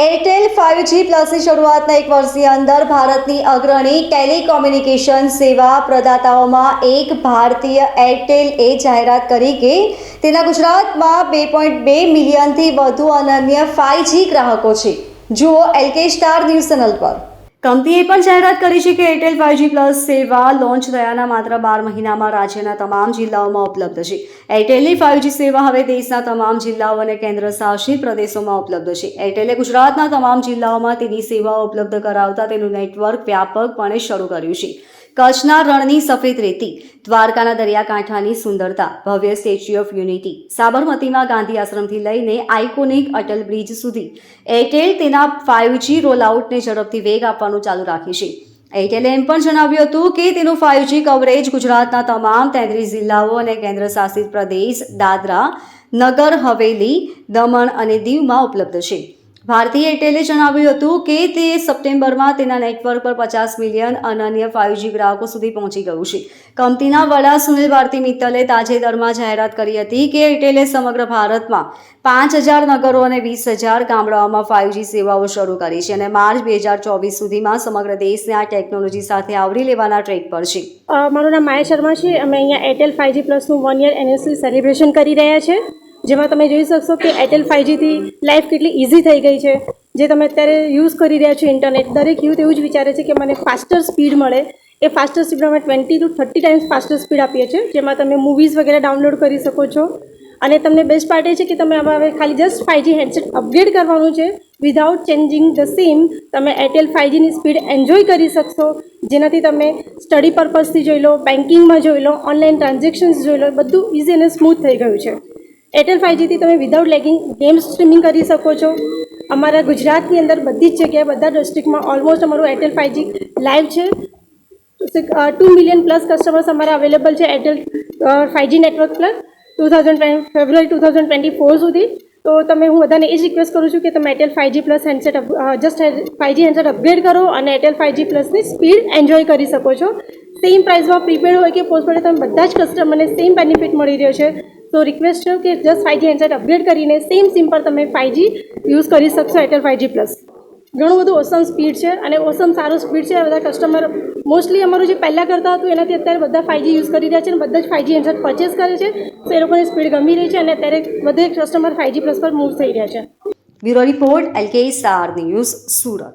Airtel five G પ્લસની શરૂઆતના એક વર્ષની અંદર ભારતની અગ્રણી ટેલિકોમ્યુનિકેશન સેવા પ્રદાતાઓમાં એક ભારતીય એરટેલ એ જાહેરાત કરી કે તેના ગુજરાતમાં બે પોઈન્ટ બે મિલિયનથી વધુ અનન્ય ફાઇવજી ગ્રાહકો છે. જુઓ એલકે સ્ટાર ન્યૂઝ ચેનલ પર. કંપનીએ પણ જાહેરાત કરી છે કે એરટેલ ફાઇવજી પ્લસ સેવા લોન્ચ થયાના માત્ર બાર મહિનામાં રાજ્યના તમામ જિલ્લાઓમાં ઉપલબ્ધ છે. એરટેલની ફાઇવજી સેવા હવે દેશના તમામ જિલ્લાઓ અને કેન્દ્ર શાસિત પ્રદેશોમાં ઉપલબ્ધ છે. એરટેલે ગુજરાતના તમામ જિલ્લાઓમાં તેની સેવાઓ ઉપલબ્ધ કરાવતા તેનું નેટવર્ક વ્યાપકપણે શરૂ કર્યું છે. કચ્છના રણની સફેદ રેતી, દ્વારકાના દરિયાકાંઠાની સુંદરતા, ભવ્ય સ્ટેચ્યુ ઓફ યુનિટી, સાબરમતીમાં ગાંધી આશ્રમથી લઈને આઇકોનિક અટલ બ્રિજ સુધી, એરટેલ તેના ફાઇવજી રોલઆઉટને ઝડપથી વેગ આપવાનું ચાલુ રાખી છે. એરટેલે એમ પણ જણાવ્યું હતું કે તેનું ફાઇવજી કવરેજ ગુજરાતના તમામ તેત્રીસ જિલ્લાઓ અને કેન્દ્ર શાસિત પ્રદેશ દાદરા, નગર, હવેલી, દમણ અને દીવમાં ઉપલબ્ધ છે. ભારતીય એરટેલે જણાવ્યું હતું કે તે સપ્ટેમ્બરમાં તેના નેટવર્ક પર પચાસ મિલિયન અનન્ય ફાઇવજી ગ્રાહકો સુધી પહોંચી ગયું છે. કંપનીના વડા સુનિલ ભારતી મિત્તલે તાજેતરમાં જાહેરાત કરી હતી કે એરટેલે સમગ્ર ભારતમાં પાંચ હજાર નગરો અને વીસ હજાર ગામડાઓમાં ફાઇવજી સેવાઓ શરૂ કરી છે અને માર્ચ બે હજાર ચોવીસ સુધીમાં સમગ્ર દેશને આ ટેકનોલોજી સાથે આવરી લેવાના ટ્રેક પર છે. મારું નામ માયા શર્મા છે. અમે અહીંયા એરટેલ ફાઇવજી પ્લસનું વન યર એનિવર્સરી સેલિબ્રેશન કરી રહ્યા છે. જેમાં તમે જોઈ શકશો કે એરટેલ ફાઇવજીથી લાઈફ કેટલી ઇઝી થઈ ગઈ છે. જે તમે અત્યારે યુઝ કરી રહ્યા છો ઇન્ટરનેટ દરેક યુથ એવું જ વિચારે છે કે મને ફાસ્ટર સ્પીડ મળે. એ ફાસ્ટર સ્પીડ અમે twenty to thirty times faster speed આપીએ છીએ, જેમાં તમે મૂવીઝ વગેરે ડાઉનલોડ કરી શકો છો. અને તમને બેસ્ટ પાર્ટ એ છે કે તમે આમાં હવે ખાલી જસ્ટ ફાઇવજી હેન્ડસેટ અપગ્રેડ કરવાનું છે. વિધાઉટ ચેન્જિંગ ધ સિમ તમે એરટેલ ફાઇવજીની સ્પીડ એન્જોય કરી શકશો. જેનાથી તમે સ્ટડી પર્પઝથી જોઈ લો બેન્કિંગમાં જોઈ લો ઓનલાઈન ટ્રાન્ઝેક્શન્સ જોઈ લો, બધું ઇઝી અને સ્મૂથ થઈ ગયું છે. એરટેલ ફાઇવજીથી તમે વિધાઉટ લેગિંગ ગેમ સ્ટ્રીમિંગ કરી શકો છો. અમારા ગુજરાતની અંદર બધી જ જગ્યાએ, બધા ડિસ્ટ્રિક્ટમાં ઓલમોસ્ટ અમારું એરટેલ ફાઇવજી લાઈવ છે. ટુ મિલિયન પ્લસ કસ્ટમર્સ અમારા અવેલેબલ છે Airtel five G network plus two thousand February two thousand twenty four સુધી. તો તમે, હું બધાને એ જ રિક્વેસ્ટ કરું છું કે તમે Airtel five G plus handset just five G handset upgrade કરો અને એરટેલ ફાઇવજી પ્લસની સ્પીડ એન્જોય કરી શકો છો. સેમ પ્રાઇસમાં પ્રીપેડ હોય કે પોસ્ટપેડ તમે બધા જ કસ્ટમરને સેમ બેનિફિટ મળી રહ્યો છે. તો રિક્વેસ્ટ છે કે just five G handset upgrade કરીને સેમ સિમ પર તમે ફાઇવજી યુઝ કરી શકશો એરટેલ ફાઇવજી પ્લસ ઘણું બધું ઓસમ સ્પીડ છે અને ઓસમ સારું સ્પીડ છે. બધા કસ્ટમર મોસ્ટલી અમારું જે પહેલાં કરતા હતું, એનાથી અત્યારે બધા ફાઇવજી યુઝ કરી રહ્યા છે અને બધા જ ફાઇવજી હેન્ડસેટ પરચેસ કરે છે. તો એ લોકોની સ્પીડ ગમી રહી છે અને અત્યારે બધે કસ્ટમર ફાઇવજી પ્લસ પર મૂવ થઈ રહ્યા છે. Bureau report LK Star News Surat.